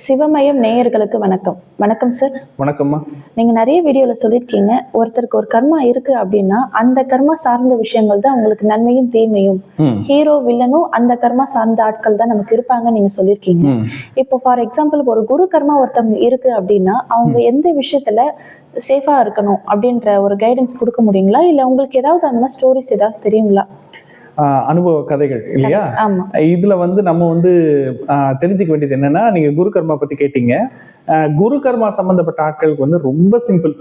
சிவமயம் நேயர்களுக்கு வணக்கம். வணக்கம் சார் வணக்கம்மா. நீங்க நிறைய வீடியோல சொல்லியிருக்கீங்க. ஒருத்தருக்கு ஒரு கர்மா இருக்கு அப்படின்னா அந்த கர்மா சார்ந்த விஷயங்கள் தான் உங்களுக்கு நன்மையும் தீமையும். ஹீரோ வில்லனும் அந்த கர்மா சார்ந்த ஆட்கள் தான் நமக்கு இருப்பாங்க நீங்க சொல்லியிருக்கீங்க. இப்போ ஃபார் எக்ஸாம்பிள் ஒரு குரு கர்மா ஒருத்தவங்க இருக்கு அப்படின்னா அவங்க எந்த விஷயத்துல சேஃபா இருக்கணும் அப்படின்ற ஒரு கைடன்ஸ் கொடுக்க முடியுங்களா? இல்ல உங்களுக்கு ஏதாவது அந்த மாதிரி ஸ்டோரிஸ் ஏதாவது தெரியுங்களா? அனுபவ கதைகள் இல்லையா? இதுல வந்து நம்ம வந்து தெரிஞ்சுக்க வேண்டியது என்னன்னா நீங்க குரு கர்மா பத்தி கேட்டீங்க. குரு கர்மா சம்பந்தப்பட்ட ஆட்களுக்கு வந்து ரொம்ப சிம்பிள்.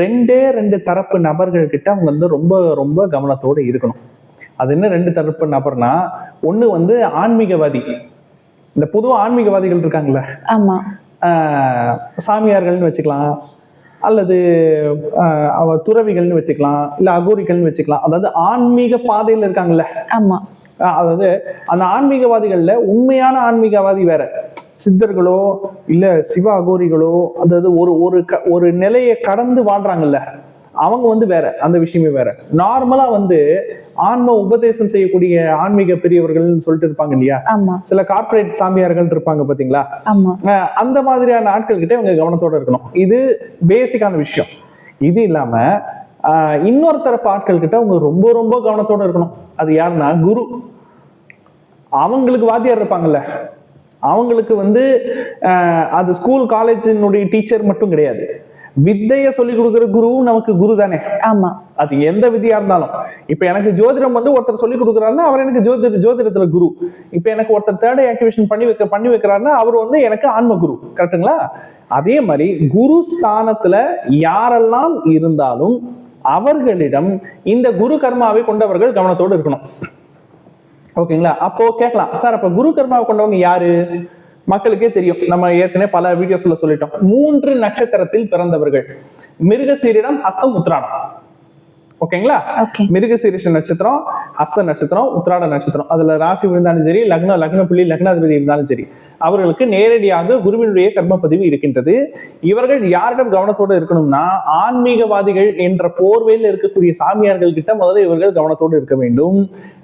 ரெண்டே ரெண்டு தரப்பு நபர்கள் கிட்ட அவங்க வந்து ரொம்ப ரொம்ப கவனத்தோட இருக்கணும். அது என்ன ரெண்டு தரப்பு நபர்னா ஒண்ணு வந்து ஆன்மீகவாதி. இந்த பொதுவா ஆன்மீகவாதிகள் இருக்காங்கல்ல? ஆமா. சாமியார்கள்னு வச்சுக்கலாம். அல்லது அவ துறவிகள்னு வச்சுக்கலாம் இல்ல அகோரிகள்னு வச்சுக்கலாம். அதாவது ஆன்மீக பாதையில இருக்காங்கல்ல. ஆமா. ஆஹ் அதாவது அந்த ஆன்மீகவாதிகள்ல உண்மையான ஆன்மீகவாதி வேற. சித்தர்களோ இல்ல சிவ அகோரிகளோ அதாவது ஒரு ஒரு க- ஒரு நிலையை கடந்து வாழ்றாங்கல்ல. அவங்க வந்து வேற அந்த விஷயமே வேற. நார்மலா வந்து ஆன்ம உபதேசம் செய்யக்கூடிய ஆன்மீக பெரியவர்கள்னு சொல்லிட்டு இருப்பாங்க இல்லையா? சில கார்ப்பரேட் சாமியார்கள் இருப்பாங்க பாத்தீங்களா? அந்த மாதிரியான ஆட்கள் கிட்ட இவங்க கவனத்தோட இருக்கணும். இது பேசிக்கான விஷயம். இது இல்லாம ஆஹ் இன்னொரு தரப்பு ஆட்கள் கிட்ட அவங்க ரொம்ப ரொம்ப கவனத்தோட இருக்கணும். அது யாருன்னா குரு. அவங்களுக்கு வாத்தியார் இருப்பாங்கல்ல. அவங்களுக்கு வந்து அது ஸ்கூல் காலேஜினுடைய டீச்சர் மட்டும் கிடையாது. வித்தையை சொல்லி கொடுக்குற குருவும் நமக்கு குரு தானே ஆமா. அது எந்த விதியா இருந்தாலும். இப்ப எனக்கு ஜோதிடம் வந்து ஒருத்தர் சொல்லி கொடுக்குறாருன்னா அவர் எனக்கு ஜோதிட ஜோதிடத்துல குரு. இப்ப எனக்கு ஒருத்தர் தேர்ட் ஆக்டிவேஷன் பண்ணி வைக்க பண்ணி வைக்கிறாருன்னா அவர் வந்து எனக்கு ஆன்ம குரு. கரெக்ட்டுங்களா? அதே மாதிரி குரு ஸ்தானத்துல யாரெல்லாம் இருந்தாலும் அவர்களிடம் இந்த குரு கர்மாவை கொண்டவர்கள் கவனத்தோடு இருக்கணும். ஓகேங்களா? அப்போ கேட்கலாம். சார் அப்ப குரு கர்மாவை கொண்டவங்க யாரு? மக்களுக்கே தெரியும். நம்ம ஏற்கனவே பல வீடியோஸ்ல சொல்லிட்டோம். மூன்று நட்சத்திரத்தில் பிறந்தவர்கள். மிருகசீரிடம் ஹஸ்தம் உத்ராணம் ஓகேங்களா? ஓகே. மிருகசீரிஷ நட்சத்திரம் ஹஸ்த நட்சத்திரம் உத்திராட நட்சத்திரம். அதுல ராசி விழுந்தாலும் சரி லக்ன லக்ன புள்ளி லக்னாதிபதி இருந்தாலும் சரி அவர்களுக்கு நேரடியாக குருவினுடைய கர்ம பதிவு இருக்கின்றது. இவர்கள் யாரிடம் கவனத்தோடு இருக்கணும்னா ஆன்மீகவாதிகள் என்ற போர்வையில் இருக்கக்கூடிய சாமியார்கள் கிட்ட முதல்ல இவர்கள் கவனத்தோடு இருக்க வேண்டும்.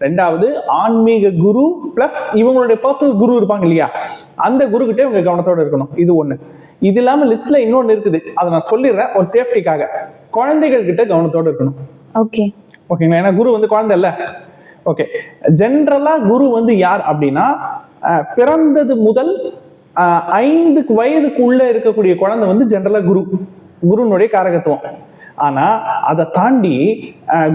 ரெண்டாவது ஆன்மீக குரு பிளஸ் இவங்களுடைய பர்சனல் குரு இருப்பாங்க இல்லையா? அந்த குரு கிட்ட இவங்க கவனத்தோடு இருக்கணும். இது ஒண்ணு. இது இல்லாம லிஸ்ட்ல இன்னொன்னு இருக்குது. அதை நான் சொல்லிடுறேன். ஒரு சேஃப்டிக்காக குழந்தைகள் கிட்ட கவனத்தோடு இருக்கணும். ஓகே ஓகேங்களா ஏன்னா குரு வந்து குழந்தை இல்ல. ஓகே ஜென்ரலா குரு வந்து யார் அப்படின்னா பிறந்தது முதல் ஐந்து வயதுக்குள்ள இருக்கக்கூடிய குழந்தை வந்து ஜென்ரலா குரு. குருனுடைய காரகத்துவம். ஆனா அதை தாண்டி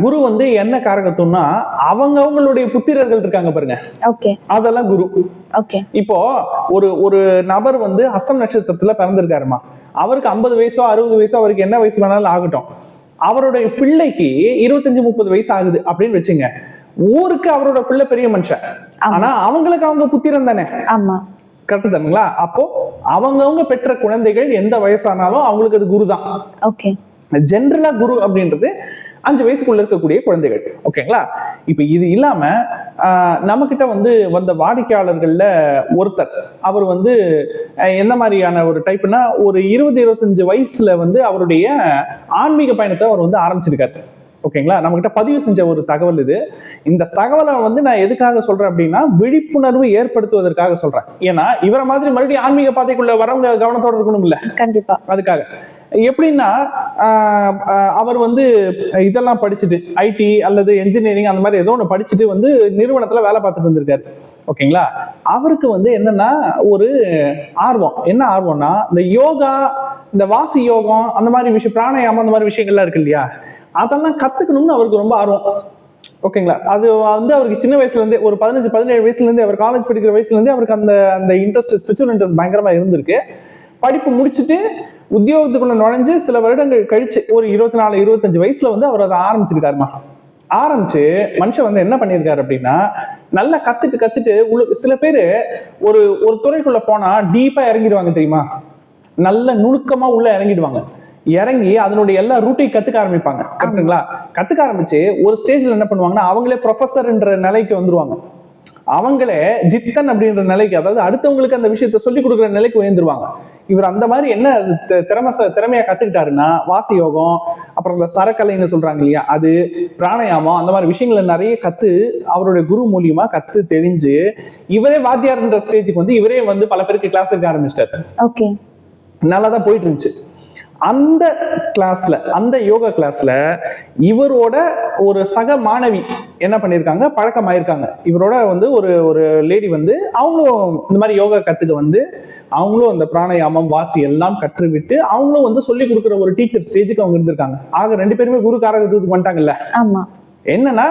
குரு வந்து என்ன காரகத்துவம்னா அவங்க அவங்களுடைய புத்திரர்கள் இருக்காங்க பாருங்க. ஓகே அதெல்லாம் குரு. ஓகே இப்போ ஒரு ஒரு நபர் வந்து ஹஸ்தம் நட்சத்திரத்துல பிறந்திருக்காருமா? அவருக்கு ஐம்பது வயசோ அறுபது வயசோ அவருக்கு என்ன வயசு வேணாலும் ஆகட்டும். அவருடைய பிள்ளைக்கு இருபத்தஞ்சு முப்பது வயசு ஆகுது அப்படின்னு வச்சுங்க. ஊருக்கு அவரோட பிள்ளை பெரிய மனுஷன். ஆனா அவங்களுக்கு அவங்க புத்திரன் தானே. ஆமா. கரெக்ட் தானுங்களா? அப்போ அவங்கவங்க பெற்ற குழந்தைகள் எந்த வயசானாலும் அவங்களுக்கு அது குரு தான் ஓகே ஜென்ரலா குரு அப்படின்றது அஞ்சு வயசுக்குள்ள இருக்கக்கூடிய குழந்தைகள். ஓகேங்களா? இப்ப இது இல்லாம நம்ம கிட்ட வந்து வந்த வாடிக்கையாளர்கள்ல ஒருத்தர். அவர் வந்து எந்த மாதிரியான ஒரு டைப்னா ஒரு இருபது இருபத்தஞ்சு வயசுல வந்து அவருடைய ஆன்மீக பயணத்தை அவர் வந்து ஆரம்பிச்சிருக்காரு. ஓகேங்களா? நம்ம கிட்ட பதிவு செஞ்ச ஒரு தகவல் இது. இந்த தகவலை வந்து நான் எதுக்காக சொல்றேன் அப்படின்னா விழிப்புணர்வு ஏற்படுத்துவதற்காக சொல்றேன். ஏன்னா இவரை மாதிரி மறுபடியும் ஆன்மீக பாதைக்குள்ள வரவங்க கவனத்தோட இருக்கணும்ல. கண்டிப்பா. அதுக்காக. எப்படின்னா அவர் வந்து இதெல்லாம் படிச்சுட்டு ஐடி அல்லது என்ஜினியரிங் அந்த மாதிரி ஏதோ ஒன்று படிச்சுட்டு வந்து நிறுவனத்தில் வேலை பார்த்துட்டு இருந்திருக்காரு ஓகேங்களா? அவருக்கு வந்து என்னன்னா ஒரு ஆர்வம். என்ன ஆர்வம்னா இந்த யோகா இந்த வாசி யோகம் அந்த மாதிரி விஷயம் பிராணாயாமம் அந்த மாதிரி விஷயங்கள்லாம் இருக்கு இல்லையா? அதெல்லாம் கத்துக்கணும்னு அவருக்கு ரொம்ப ஆர்வம். ஓகேங்களா? அது வந்து அவருக்கு சின்ன வயசுல இருந்தே ஒரு பதினஞ்சு பதினேழு வயசுலேருந்தே அவர் காலேஜ் படிக்கிற வயசுல அவருக்கு அந்த அந்த இன்ட்ரெஸ்ட் ஸ்பிரிச்சுவல் இன்ட்ரெஸ்ட் பயங்கரமா இருந்திருக்கு. படிப்பு முடிச்சுட்டு உத்தியோகத்துக்குள்ள நுழைஞ்சு சில வருடங்கள் கழிச்சு ஒரு இருபத்தி நாலு இருபத்தஞ்சு வயசுல வந்து அவர் அதை ஆரம்பிச்சிருக்காருமா ஆரம்பிச்சு மனுஷன் வந்து என்ன பண்ணியிருக்காரு அப்படின்னா நல்லா கத்துட்டு கத்துட்டு உள்ள- சில பேர் ஒரு ஒரு துறைக்குள்ள போனா டீப்பா இறங்கிடுவாங்க தெரியுமா? நல்ல நுணுக்கமா உள்ள இறங்கிடுவாங்க. இறங்கி அதனுடைய எல்லா ரூட்டையும் கத்துக்க ஆரம்பிப்பாங்க. கரெக்ட்டுங்களா? கத்துக்க ஆரம்பிச்சு ஒரு ஸ்டேஜ்ல என்ன பண்ணுவாங்கன்னா அவங்களே ப்ரொஃபஸர்ன்ற நிலைக்கு வந்துருவாங்க. அவங்களே ஜித்தன் அப்படின்ற நிலைக்கு அதாவது அடுத்தவங்களுக்கு அந்த விஷயத்த சொல்லி கொடுக்குற நிலைக்கு உயர்ந்துருவாங்க. இவர் அந்த மாதிரி என்ன திறமை திறமையா கத்துக்கிட்டாருன்னா வாசி யோகம் அப்புறம் இந்த சரக்கலைன்னு சொல்றாங்க இல்லையா? அது பிராணாயாமம் அந்த மாதிரி விஷயங்களை நிறைய கத்து அவருடைய குரு மூலியமா கத்து தெரிஞ்சு இவரே வாத்தியார்ன்ற ஸ்டேஜுக்கு வந்து இவரே வந்து பல பேருக்கு கிளாஸ் எடுக்க ஆரம்பிச்சிட்டாரு. ஓகே நல்லா தான் போயிட்டு இருந்துச்சு. அந்த கிளாஸ்ல அந்த யோகா கிளாஸ்ல இவரோட ஒரு சக மாணவி என்ன பண்ணியிருக்காங்க பழக்கமாயிருக்காங்க. இவரோட வந்து ஒரு ஒரு லேடி வந்து அவங்களும் இந்த மாதிரி யோகா கத்துக்க வந்து அவங்களும் அந்த பிராணாயாமம் வாசி எல்லாம் கற்றுவிட்டு அவங்களும் வந்து சொல்லி கொடுக்குற ஒரு டீச்சர் ஸ்டேஜுக்கு அவங்க இருந்திருக்காங்க. ஆக ரெண்டு பேருமே குரு காரகத்துக்கு வந்துட்டாங்கல்ல? ஆமா. என்னன்னா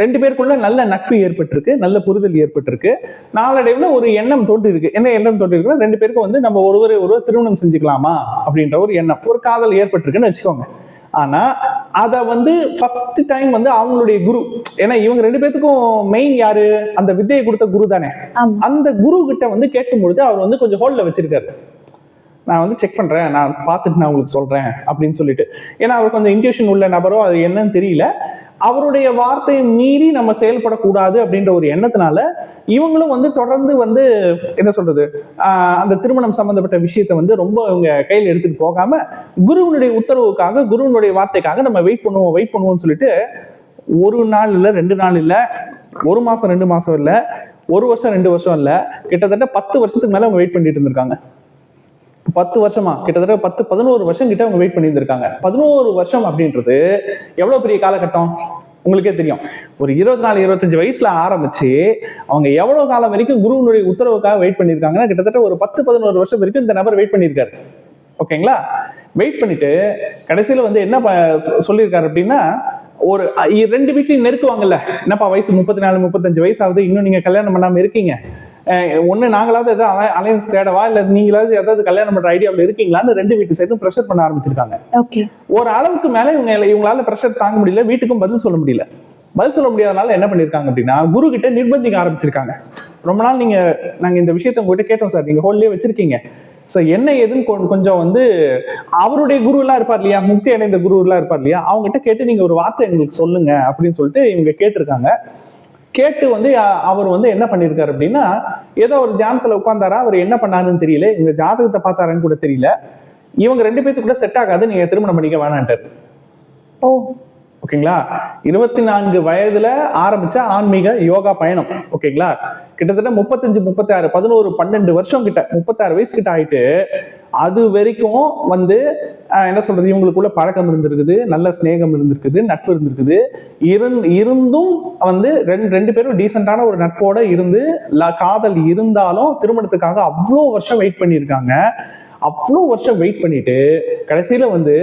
ரெண்டு பேருக்குள்ள நல்ல நட்பு ஏற்பட்டிருக்கு நல்ல புரிதல் ஏற்பட்டிருக்கு. நாளடைவுல ஒரு எண்ணம் தோன்றிருக்கு என்ன எண்ணம் தோன்றிருக்கு ரெண்டு பேருக்கும் வந்து நம்ம ஒருவரை ஒருவர் திருமணம் செஞ்சுக்கலாமா அப்படின்ற ஒரு எண்ணம் ஒரு காதல் ஏற்பட்டிருக்குன்னு வச்சுக்கோங்க. ஆனா அத வந்து ஃபர்ஸ்ட் டைம் வந்து அவங்களுடைய குரு ஏன்னா இவங்க ரெண்டு பேத்துக்கும் மெயின் யாரு? அந்த வித்தையை கொடுத்த குரு தானே அந்த குரு கிட்ட வந்து கேட்கும் பொழுது அவர் வந்து கொஞ்சம் ஹோல்ட்ல வச்சிருக்காரு. நான் வந்து செக் பண்றேன். நான் பார்த்துட்டு நான் உங்களுக்கு சொல்றேன் அப்படின்னு சொல்லிட்டு. ஏன்னா அவர் கொஞ்சம் இன்ட்யூஷன் உள்ள நபரோ அது என்னன்னு தெரியல. அவருடைய வார்த்தையை மீறி நம்ம செயல்படக்கூடாது அப்படின்ற ஒரு எண்ணத்தினால இவங்களும் வந்து தொடர்ந்து வந்து என்ன சொல்றது அந்த திருமணம் சம்பந்தப்பட்ட விஷயத்தை வந்து ரொம்ப இவங்க கையில் எடுத்துட்டு போகாம குருவினுடைய உத்தரவுக்காக குருவினுடைய வார்த்தைக்காக நம்ம வெயிட் பண்ணுவோம் வெயிட் பண்ணுவோம்னு சொல்லிட்டு ஒரு நாள் இல்லை ரெண்டு நாள் இல்லை ஒரு மாசம் ரெண்டு மாசம் இல்லை ஒரு வருஷம் ரெண்டு வருஷம் இல்லை கிட்டத்தட்ட பத்து வருஷத்துக்கு மேலே அவங்க வெயிட் பண்ணிட்டு இருந்திருக்காங்க. பத்து வருஷமா? கிட்டத்தட்ட பத்து பதினோரு வருஷம் கிட்ட அவங்க வெயிட் பண்ணியிருந்திருக்காங்க. பதினோரு வருஷம் அப்படின்றது எவ்வளவு பெரிய காலகட்டம்? உங்களுக்கே தெரியும். ஒரு இருபத்தி நாலு இருபத்தஞ்சு வயசுல ஆரம்பிச்சு அவங்க எவ்வளவு காலம் வரைக்கும் குருவினுடைய உத்தரவுக்காக வெயிட் பண்ணியிருக்காங்கன்னா கிட்டத்தட்ட ஒரு பத்து பதினோரு வருஷம் வரைக்கும் இந்த நபர் வெயிட் பண்ணியிருக்காரு. ஓகேங்களா? வெயிட் பண்ணிட்டு கடைசியில வந்து என்ன ப- சொல்லியிருக்காரு அப்படின்னா ஒரு ரெண்டு வீட்லயும் நெருக்குவாங்கல்ல. என்னப்பா வயசு? முப்பத்தி நாலு முப்பத்தஞ்சு வயசு ஆகுது இன்னும் நீங்க கல்யாணம் பண்ணாம இருக்கீங்க. ஒண்ணு நாங்களாவது ஏதாவது அலையன்ஸ் தேடவா? இல்ல நீங்களாவது ஏதாவது கல்யாணம் பண்ற ஐடியாவில் இருக்கீங்களான்னு ரெண்டு வீட்டு சைடும் ப்ரெஷர் பண்ண ஆரம்பிச்சிருக்காங்க. ஒரு அளவுக்கு மேல இவங்க இவங்களால ப்ரெஷர் தாங்க முடியல. வீட்டுக்கும் பதில் சொல்ல முடியல. பதில் சொல்ல முடியாதனால என்ன பண்ணிருக்காங்க அப்படின்னா குரு கிட்ட நிர்பந்திக்க ஆரம்பிச்சிருக்காங்க. ரொம்ப நாள் நீங்க நாங்க இந்த விஷயத்த உங்ககிட்ட கேட்டோம் சார். நீங்க ஹோல்லே வச்சிருக்கீங்க. ஸோ என்ன ஏதுன்னு கொ- கொஞ்சம் வந்து அவருடைய குருலாம் இருப்பார் இல்லையா? முக்தி அடைந்த குருலாம் இருப்பார் இல்லையா? அவங்ககிட்ட கேட்டு நீங்கள் ஒரு வார்த்தை எங்களுக்கு சொல்லுங்க அப்படின்னு சொல்லிட்டு இவங்க கேட்டிருக்காங்க. கேட்டு வந்து அவர் வந்து என்ன பண்ணியிருக்காரு அப்படின்னா ஏதோ ஒரு தியானத்தில் உட்காந்தாரா அவர் என்ன பண்ணாருன்னு தெரியல. இவங்க ஜாதகத்தை பார்த்தாருன்னு கூட தெரியல. இவங்க ரெண்டு பேர்த்து கூட செட் ஆகாது. நீங்கள் திருமணம் பண்ணிக்க வேணான்ட்டார். ஓ. ஓகேங்களா? இருபத்தி நான்கு வயதுல ஆரம்பிச்ச ஆன்மீக யோகா பயணம். ஓகேங்களா? கிட்டத்தட்ட முப்பத்தஞ்சு முப்பத்தாறு பதினோரு பன்னெண்டு வருஷம் கிட்ட முப்பத்தாறு வயசு கிட்ட ஆயிட்டு அது வரைக்கும் வந்து என்ன சொல்றது இவங்களுக்குள்ள பழக்கம் இருந்திருக்குது நல்ல சிநேகம் இருந்திருக்குது நட்பு இருந்திருக்குது. இருந் இருந்தும் வந்து ரெண்டு ரெண்டு பேரும் டீசெண்டான ஒரு நட்போட இருந்து காதல் இருந்தாலும் திருமணத்துக்காக அவ்வளோ வருஷம் வெயிட் பண்ணியிருக்காங்க. அவ்வளோ வருஷம் வெயிட் பண்ணிட்டு கடைசியில வந்து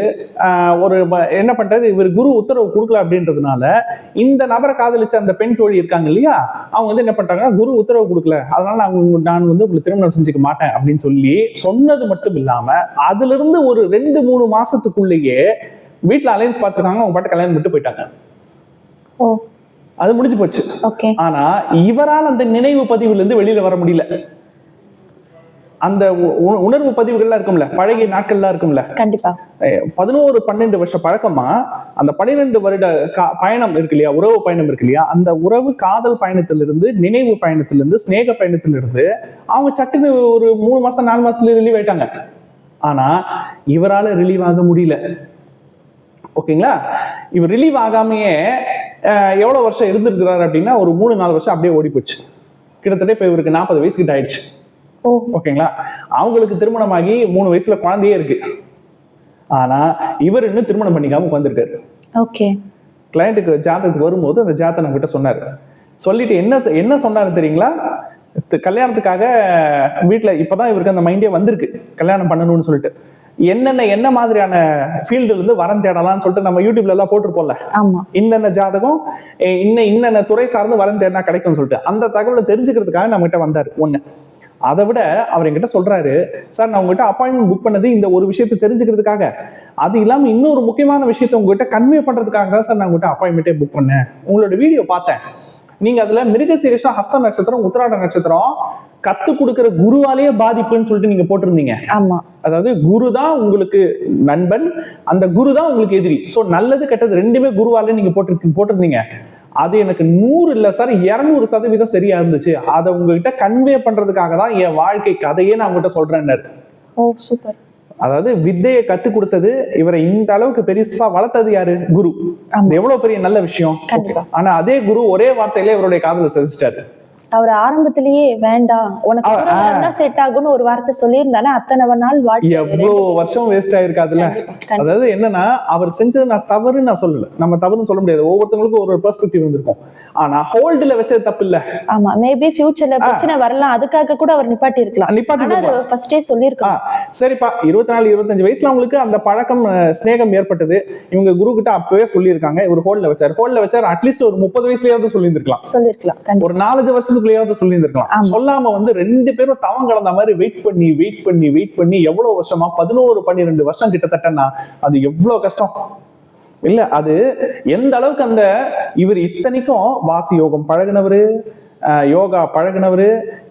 ஒரு என்ன பண்றாரு இவர் குரு உத்தரவு கொடுக்கல அப்படின்றதுனால இந்த நபரை காதலிச்ச அந்த பெண் தோழி இருக்காங்க இல்லையா அவங்க வந்து என்ன பண்றாங்கன்னா குரு உத்தரவு கொடுக்கல. அதனால நான் உங்க- நான் வந்து உங்களுக்கு திருமணம் செஞ்சுக்க மாட்டேன் அப்படின்னு சொல்லி சொன்னது மட்டும் இல்லாம அதுல இருந்து ஒரு ரெண்டு மூணு மாசத்துக்குள்ளேயே வீட்டுல அலையன்ஸ் பார்த்துருக்காங்க அவங்க பாட்டு கல்யாணம் விட்டு போயிட்டாங்க. அது முடிஞ்சு போச்சு. ஆனா இவரால் அந்த நினைவு பதிவுல இருந்து வெளியில வர முடியல. அந்த உணர்வு பதிவுகள்லாம் இருக்கும்ல பழகிய நாட்கள்லாம் இருக்கும்ல. கண்டிப்பா. பதினோரு பன்னெண்டு வருஷ பழக்கமா அந்த பன்னிரெண்டு வருட பயணம் இருக்கு இல்லையா உறவு பயணம் இருக்கு இல்லையா அந்த உறவு காதல் பயணத்திலிருந்து நினைவு பயணத்திலிருந்து சிநேக பயணத்திலிருந்து அவங்க சட்டுன்னு ஒரு மூணு மாசம் நாலு மாசத்துல ரிலீவ் ஆயிட்டாங்க. ஆனா இவரால ரிலீவ் ஆக முடியல. ஓகேங்களா? இவர் ரிலீவ் ஆகாமையே எவ்வளவு வருஷம் இருந்திருக்கிறாரு அப்படின்னா ஒரு மூணு நாலு வருஷம் அப்படியே ஓடி போச்சு கிட்டத்தட்ட இப்ப இவருக்கு நாற்பது வயசு கிட்ட ஆயிடுச்சு. ஓகேங்களா? அவங்களுக்கு திருமணமாகி மூணு வயசுல குழந்தையே இருக்கு. ஆனா இவர் இன்னும் திருமணம் பண்ணிக்காம உட்காந்துருக்காரு ஓகே. கிளையண்ட்டுக்கு ஜாதகத்துக்கு வரும்போது அந்த ஜாதகம் நம்ம கிட்ட சொன்னாரு. சொல்லிட்டு என்ன என்ன சொன்னாரு தெரியுங்களா? கல்யாணத்துக்காக வீட்டுல இப்பதான் இவருக்கு அந்த மைண்டே வந்திருக்கு. கல்யாணம் பண்ணணும்னு சொல்லிட்டு. என்னென்ன என்ன மாதிரியான ஃபீல்டுல இருந்து வரம் தேடலாம்னு சொல்லிட்டு நம்ம யூடியூப்ல எல்லாம் போட்டிருப்போம்ல. இன்னென்ன ஜாதகம் இன்ன இன்னென்ன துறை சார்ந்து வரம் தேடினா கிடைக்கும்னு சொல்லிட்டு. அந்த தகவலை தெரிஞ்சுக்கிறதுக்காக நம்ம கிட்ட வந்தாரு ஒண்ணு. அதை விட அவர் என்கிட்ட சொல்றாரு சார் நான் உங்ககிட்ட அப்பாயின்மெண்ட் புக் பண்ணது இந்த ஒரு விஷயத்தை தெரிஞ்சுக்கிறதுக்காக. அது இல்லாம இன்னொரு முக்கியமான விஷயத்தை உங்ககிட்ட கன்வே பண்றதுக்காக தான் சார் நான் உங்ககிட்ட அப்பாயின்மெண்ட்டே புக் பண்ணேன். உங்களோட வீடியோ பார்த்தேன். நீங்க அதுல மிருகசீரிஷம் ஹஸ்த நட்சத்திரம் உத்திராட நட்சத்திரம் கத்து கொடுக்கிற குருவாலேயே பாதிப்புன்னு சொல்லிட்டு நீங்க போட்டிருந்தீங்க. ஆமா. அதாவது குரு தான் உங்களுக்கு நண்பன் அந்த குரு தான் உங்களுக்கு எதிரி. சோ நல்லது கெட்டது ரெண்டுமே குருவாலே நீங்க போட்டு போட்டிருந்தீங்க. அது எனக்கு நூறு இல்ல சார் இருநூறு சதவீதம் சரியா இருந்துச்சு. அதை உங்ககிட்ட கன்வே பண்றதுக்காக தான் என் வாழ்க்கை கதையே நான் உங்ககிட்ட சொல்றேன்னாரு ஓ சூப்பர் அதாவது வித்தையை கத்து கொடுத்தது இவரை இந்த அளவுக்கு பெருசா வளர்த்தது யாரு? குரு. எவ்வளவு பெரிய நல்ல விஷயம். ஆனா அதே குரு ஒரே வார்த்தையிலே இவருடைய காதல செதிச்சிட்டாரு. அவர் ஆரம்பத்திலேயே வேண்டாம் உனக்கு செட் ஆகும்னு ஒரு வார்த்தை சொல்லியிருந்தானே அத்தனை நாள் வாழ்க்கை எவ்வளவு வருஷம் வேஸ்ட் ஆயிருக்காதுல்ல. அதாவது என்னன்னா அவர் செஞ்சது நான் தவறுன்னு நான் சொல்லல. நம்ம தவறுன்னு சொல்ல முடியாது. ஒவ்வொருத்தவங்களுக்கும் ஒரு பெர்ஸ்பெக்டிவ் இருந்திருக்கும். ஆனா ஹோல்டுல வச்சது தப்பு இல்ல. ஆமா மேபி ஃபியூச்சர்ல பிரச்சனை வரலாம். அதுக்காக கூட அவர் நிப்பாட்டி இருக்கலாம் நிப்பாட்டி ஃபர்ஸ்டே சொல்லியிருக்கலாம். சரிப்பா. இருபத்தி நாலு இருபத்தஞ்சு வயசுல அவங்களுக்கு அந்த பழக்கம் சிநேகம் ஏற்பட்டது. இவங்க குரு கிட்ட அப்பவே சொல்லியிருக்காங்க. இவர் ஹோல்ல வச்சார். ஹோல்ல வச்சார். அட்லீஸ்ட் ஒரு முப்பது வயசுலயாவது சொல்லியிருந்திருக்கலாம். சொல்லியிருக்கலாம் ஒரு நாலஞ்சு வருஷத்துக்குள்ளேயாவது சொல்லியிருந்திருக்கலாம். சொல்லாம வந்து ரெண்டு பேரும் தவம் கலந்த மாதிரி வெயிட் பண்ணி வெயிட் பண்ணி வெயிட் பண்ணி எவ்வளவு வருஷமா? பதினோரு பன்னிரெண்டு வருஷம் கிட்டத்தட்டன்னா அது எவ்வளவு கஷ்டம்? இல்ல அது எந்த அளவுக்கு அந்த இவர் இத்தனைக்கும் வாசி யோகம் பழகுனவரு யோகா பழகுனவரு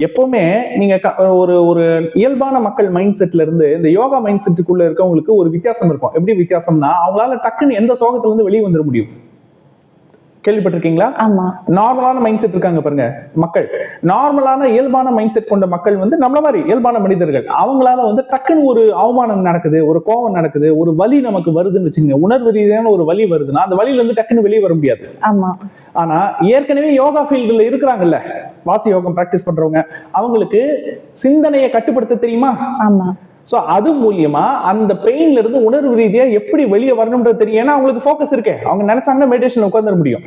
எப்பவுமே நீங்க ஒரு ஒரு இயல்பான மக்கள் மைண்ட் செட்ல இருந்து இந்த யோகா மைண்ட் செட்டுக்குள்ள இருக்கவங்களுக்கு ஒரு வித்தியாசம் இருக்கும். எப்படி வித்தியாசம்னா அவங்களால டக்குன்னு எந்த சோகத்துல இருந்து வெளியே வந்துட முடியும். கேள்விப்பட்டிருக்கீங்களா? நார்மலான மைண்ட் செட் இருக்காங்க பாருங்க மக்கள். நார்மலான இயல்பான மைண்ட் செட் கொண்ட மக்கள் வந்து நம்மள மாதிரி இயல்பான மனிதர்கள். அவங்களால வந்து டக்குன்னு ஒரு அவமானம் நடக்குது ஒரு கோபம் நடக்குது ஒரு வலி நமக்கு வருதுன்னு வச்சுக்கோங்க. உணர்வு ரீதியான ஒரு வலி வருதுன்னா அந்த வலியில இருந்து டக்குன்னு வெளியே வர முடியாது. ஆமா. ஆனா ஏற்கனவே யோகா ஃபீல்டுல இருக்கிறாங்கல்ல வாசி யோகம் பிராக்டிஸ் பண்றவங்க அவங்களுக்கு சிந்தனையை கட்டுப்படுத்த தெரியுமா? ஆமா. சோ அது மூலியமா அந்த பெயின்ல இருந்து உணர்வு ரீதியா எப்படி வெளியே வரணும்ன்றது தெரியும். ஏன்னா அவங்களுக்கு ஃபோக்கஸ் இருக்கே. அவங்க நினைச்சாங்கன்னா மெடிடேஷன் உட்காந்துட முடியும்.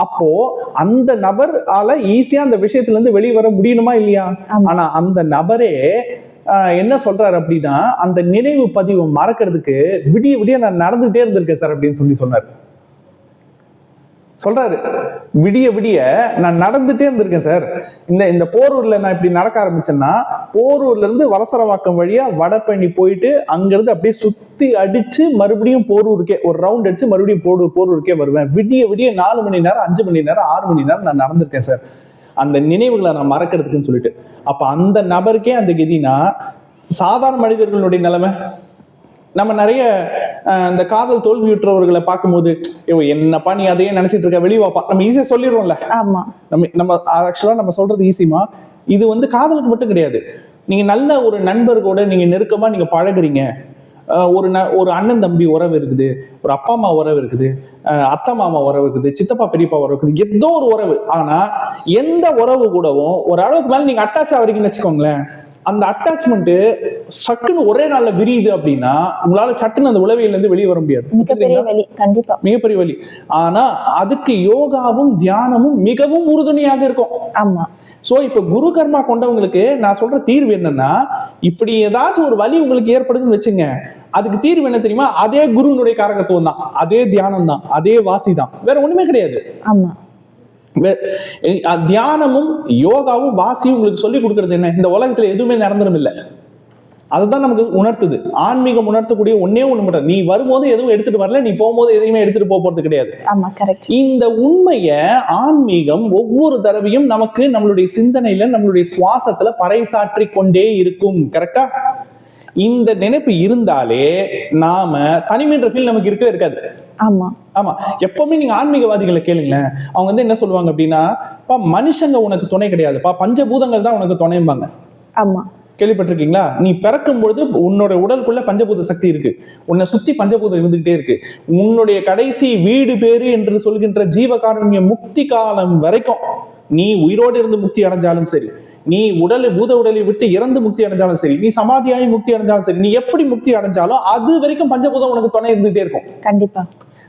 அப்போ அந்த நபர் ஆல ஈஸியா அந்த விஷயத்துல இருந்து வெளியே வர முடியணுமா இல்லையா. ஆனா அந்த நபரே ஆஹ், என்ன சொல்றாரு அப்படின்னா அந்த நினைவு பதிவை மறக்கிறதுக்கு விடிய விடிய நான் நடந்துகிட்டே இருந்திருக்கேன் சார் அப்படின்னு சொல்லி சொன்னாரு. சொல்றாரு. விடிய விடிய நான் நடந்துட்டே இருந்திருக்கேன் சார். இந்த இந்த போரூர்ல நான் இப்படி நடக்க ஆரம்பிச்சேன்னா போரூர்ல இருந்து வலசரவாக்கம் வழியா வடபழனி போயிட்டு அங்கிருந்து அப்படியே சுத்தி அடிச்சு மறுபடியும் போரூருக்கே ஒரு ரவுண்ட் அடிச்சு மறுபடியும் போரூர் போரூருக்கே வருவேன். விடிய விடிய நாலு மணி நேரம் அஞ்சு மணி நேரம் ஆறு மணி நேரம் நான் நடந்திருக்கேன் சார். அந்த நினைவுகளை நான் மறக்கிறதுக்குன்னு சொல்லிட்டு. அப்ப அந்த நபருக்கே அந்த கதினா சாதாரண மனிதர்களுடைய நிலைமை. நம்ம நிறைய இந்த காதல் தோல்வியுற்றவர்களை பார்க்கும்போது ஐயோ என்னப்பா நீ அதையே நினைச்சிட்டு இருக்க? வெளியே வாப்பா. நம்ம ஈஸியா சொல்லிடுவோம்ல ஆமா. நம்ம நம்ம ஆக்சுவலா நம்ம சொல்றது ஈஸிமா இது வந்து காதலுக்கு மட்டும் கிடையாது. நீங்க நல்ல ஒரு நண்பர் கூட நீங்க நெருக்கமா நீங்க பழகுறீங்க. ஒரு ந ஒரு அண்ணன் தம்பி உறவு இருக்குது. ஒரு அப்பா அம்மா உறவு இருக்குது. அத்தை மாமா உறவு இருக்குது. சித்தப்பா பெரியப்பா உறவு இருக்குது. ஏதோ ஒரு உறவு. ஆனா எந்த உறவு கூடவும் ஒரு அளவுக்கு மேல நீங்க அட்டாச் ஆகிறீங்கன்னு வச்சுக்கோங்களேன். அந்த அட்டாச்மெண்ட் சட்டுன்னு ஒரே நாள்ல விரியுது அப்படின்னா உங்களால சட்டுன்னு அந்த உளவியல்ல இருந்து வெளியே வர முடியாது. மிகப்பெரிய வழி கண்டிப்பா. மிகப்பெரிய வழி ஆனா அதுக்கு யோகாவும் தியானமும் மிகவும் உறுதுணையாக இருக்கும். ஆமா. சோ இப்ப குரு கர்மா கொண்டவங்களுக்கு நான் சொல்ற தீர்வு என்னன்னா இப்படி ஏதாச்சும் ஒரு வலி உங்களுக்கு ஏற்படுதுன்னு வச்சுங்க அதுக்கு தீர்வு என்ன தெரியுமா? அதே குருனுடைய காரகத்துவம் தான். அதே தியானம் தான். அதே வாசி தான். வேற ஒண்ணுமே கிடையாது. ஆமா. தியானமும் யோகாவும் வாசியும் உங்களுக்கு சொல்லி கொடுக்கறது என்ன? இந்த உலகத்துல எதுவுமே நிரந்தரம் இல்லை. அதுதான் நமக்கு உணர்த்துது. ஆன்மீகம் உணர்த்தக்கூடிய ஒன்னே ஒண்ணு மட்டும் நீ வரும்போது எதுவும் எடுத்துட்டு வரல நீ போகும்போது எதையுமே எடுத்துட்டு போக போறது கிடையாது. ஆமா கரெக்ட் இந்த உண்மைய ஆன்மீகம் ஒவ்வொரு தடவையும் நமக்கு நம்மளுடைய சிந்தனையில நம்மளுடைய சுவாசத்துல பறைசாற்றி கொண்டே இருக்கும். கரெக்டா இந்த நினைப்பு இருந்தாலே நாம தனிமைன்ற ஃபீல் நமக்கு இருக்கவே இருக்காது. ஆமா. ஆமா. எப்பவுமே நீங்க ஆன்மீகவாதிகளை கேளுங்களேன். அவங்க வந்து என்ன சொல்லுவாங்க அப்படின்னா பா மனுஷங்க உனக்கு துணை கிடையாதுப்பா. பஞ்சபூதங்கள் தான் உனக்கு துணைம்பாங்க. ஆமா. கேள்விப்பட்டிருக்கீங்களா? நீ பிறக்கும் பொழுது உன்னோட உடலுக்குள்ள பஞ்சபூத சக்தி இருக்கு. உன்னை சுத்தி பஞ்சபூதம் இருந்துகிட்டே இருக்கு. உன்னுடைய கடைசி வீடு பேரு என்று சொல்கின்ற ஜீவகாருண்ய முக்தி காலம் வரைக்கும் நீ உயிரோடு இருந்து முக்தி அடைஞ்சாலும் சரி நீ உடலை பூத உடலை விட்டு இறந்து முக்தி அடைஞ்சாலும் சரி நீ சமாதியாகி முக்தி அடைஞ்சாலும் சரி நீ எப்படி முக்தி அடைஞ்சாலும் அது வரைக்கும் பஞ்சபூதம் உனக்கு துணை இருந்துகிட்டே இருக்கும். கண்டிப்பா.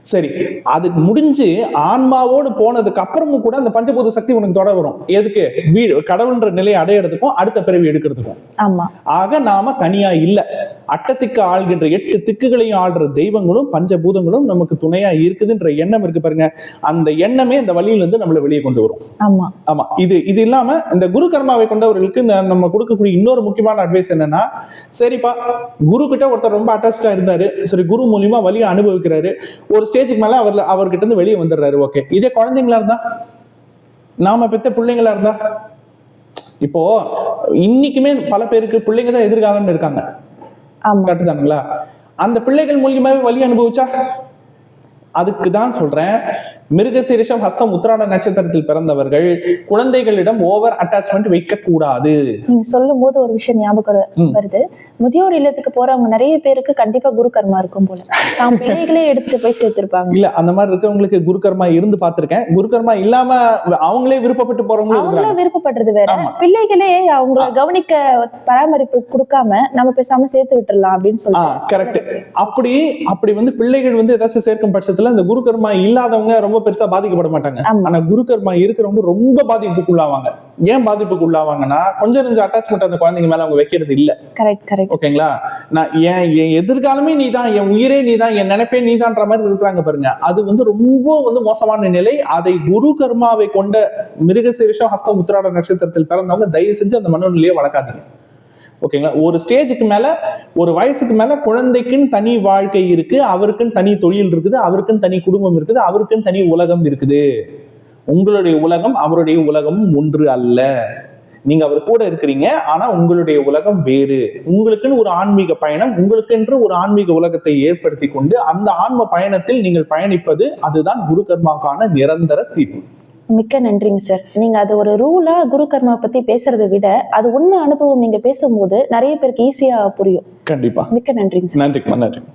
சரி அது முடிஞ்சு ஆன்மாவோடு போனதுக்கு அப்புறமும் கூட அந்த பஞ்சபூத சக்தி உனக்கு தொட வரும். எதுக்கு? வீடு கடவுள்ன்ற நிலையை அடையிறதுக்கும் அடுத்த பிறவி எடுக்கிறதுக்கும். ஆமா. ஆக நாம தனியா இல்ல. அட்டத்திக்கு ஆள்கின்ற எட்டு திக்குகளையும் ஆள்ற தெய்வங்களும் பஞ்சபூதங்களும் நமக்கு துணையா இருக்குதுன்ற எண்ணம் இருக்கு பாருங்க. அந்த எண்ணமே இந்த வழியில இருந்து நம்மளை வெளியே கொண்டு வரும். ஆமா. ஆமா. இது இது இல்லாம இந்த குரு கர்மாவை கொண்டவர்களுக்கு நம்ம கொடுக்கக்கூடிய இன்னொரு முக்கியமான அட்வைஸ் என்னன்னா சரிப்பா குரு கிட்ட ஒருத்தர் ரொம்ப அட்டாச்சா இருந்தாரு. சரி குரு மூலியமா வழியை அனுபவிக்கிறாரு. ஒரு ஸ்டேஜுக்கு மேல அவர் அவர்கிட்ட இருந்து வெளியே வந்துடுறாரு. ஓகே இதே குழந்தைங்களா இருந்தா? நாம பெத்த பிள்ளைங்களா இருந்தா? இப்போ இன்னைக்குமே பல பேருக்கு பிள்ளைங்க தான் எதிர்காலம்னு இருக்காங்க. ஆமா. கரெக்ட் தானுங்களா? அந்த பிள்ளைகள் மூலியமாவே வழி அனுபவிச்சா? அதுக்கு தான் சொல்றேன். மிருகசீரிஷம் ஹஸ்தம் உத்திராட நட்சத்திரத்தில் பிறந்தவர்கள் குழந்தைகளிடம் ஓவர் அட்டாச்மெண்ட் வைக்க கூடாது நீங்க சொல்லும் போது ஒரு விஷயம் ஞாபகம். வருது. முதியோர் இல்லத்துக்கு போறவங்க நிறைய பேருக்கு கண்டிப்பா குரு கர்மா இருக்கும் போல. தான் பிள்ளைகளே எடுத்துட்டு போய் சேர்த்திருப்பாங்க. இல்ல அந்த மாதிரி இருக்கவங்களுக்கு குருகர்மா இருந்து பார்த்திருக்கேன். குருகர்மா இல்லாம அவங்களே விருப்பப்பட்டு போறவங்களும் அவங்களா விருப்பப்படுறது வேற. பிள்ளைகளே அவங்கள கவனிக்க பராமரிப்பு கொடுக்காம நம்ம பேசாம சேர்த்து விட்டுறலாம் அப்படின்னு ஆ சொல்லிட்டு கரெக்ட் அப்படி அப்படி வந்து பிள்ளைகள் வந்து ஏதாச்சும் சேர்க்கும் பட்சத்துல இந்த குரு கர்மா இல்லாதவங்க ரொம்ப பெருசா பாதிக்கப்பட மாட்டாங்க. ஆனா குரு கர்மா இருக்கிறவங்க ரொம்ப பாதிப்புக்குள்ளாவாங்க. ஏன் பாதிப்புக்குள்ளாவாங்கன்னா கொஞ்சம் கொஞ்சம் அட்டாச்மெண்ட் அந்த குழந்தைங்க மேல அவங்க வைக்கிறது இல்ல. கரெக்ட் கரெக்ட் ஓகேங்களா? நான் என் என் எதிர்காலமே நீதான் என் உயிரே நீதான் என் நினைப்பே நீதான்ற மாதிரி இருக்கிறாங்க பாருங்க. அது வந்து ரொம்ப வந்து மோசமான நிலை. அதை குரு கர்மாவை கொண்ட மிருகசீரிஷம் ஹஸ்தம் உத்திராட நட்சத்திரத்தில் பிறந்தவங்க தயவு செஞ்சு அந்த மனநிலையை வளர்க்காதீங்க. ஓகேங்களா? ஒரு ஸ்டேஜுக்கு மேல ஒரு வயசுக்கு மேல குழந்தைக்குன்னு தனி வாழ்க்கை இருக்கு அவருக்குன்னு தனி தொழில் இருக்குது அவருக்குன்னு தனி குடும்பம் இருக்குது அவருக்குன்னு தனி உலகம் இருக்குது. உங்களுடைய உலகம் அவருடைய உலகம் ஒன்று அல்ல. நீங்க அவர் கூட இருக்கிறீங்க ஆனா உங்களுடைய உலகம் வேறு. உங்களுக்குன்னு ஒரு ஆன்மீக பயணம் உங்களுக்கென்று ஒரு ஆன்மீக உலகத்தை ஏற்படுத்தி கொண்டு அந்த ஆன்ம பயணத்தில் நீங்கள் பயணிப்பது அதுதான் குரு கர்மாக்கான நிரந்தர தீர்வு. மிக்க நன்றிங்க சார் நீங்க அது ஒரு ரூலா குரு கர்மா பத்தி பேசுறதை விட அது உண்மை அனுபவம் நீங்க பேசும்போது நிறைய பேருக்கு ஈஸியா புரியும். கண்டிப்பா. மிக்க நன்றிங்க சார் நன்றிக்குமா நன்றி.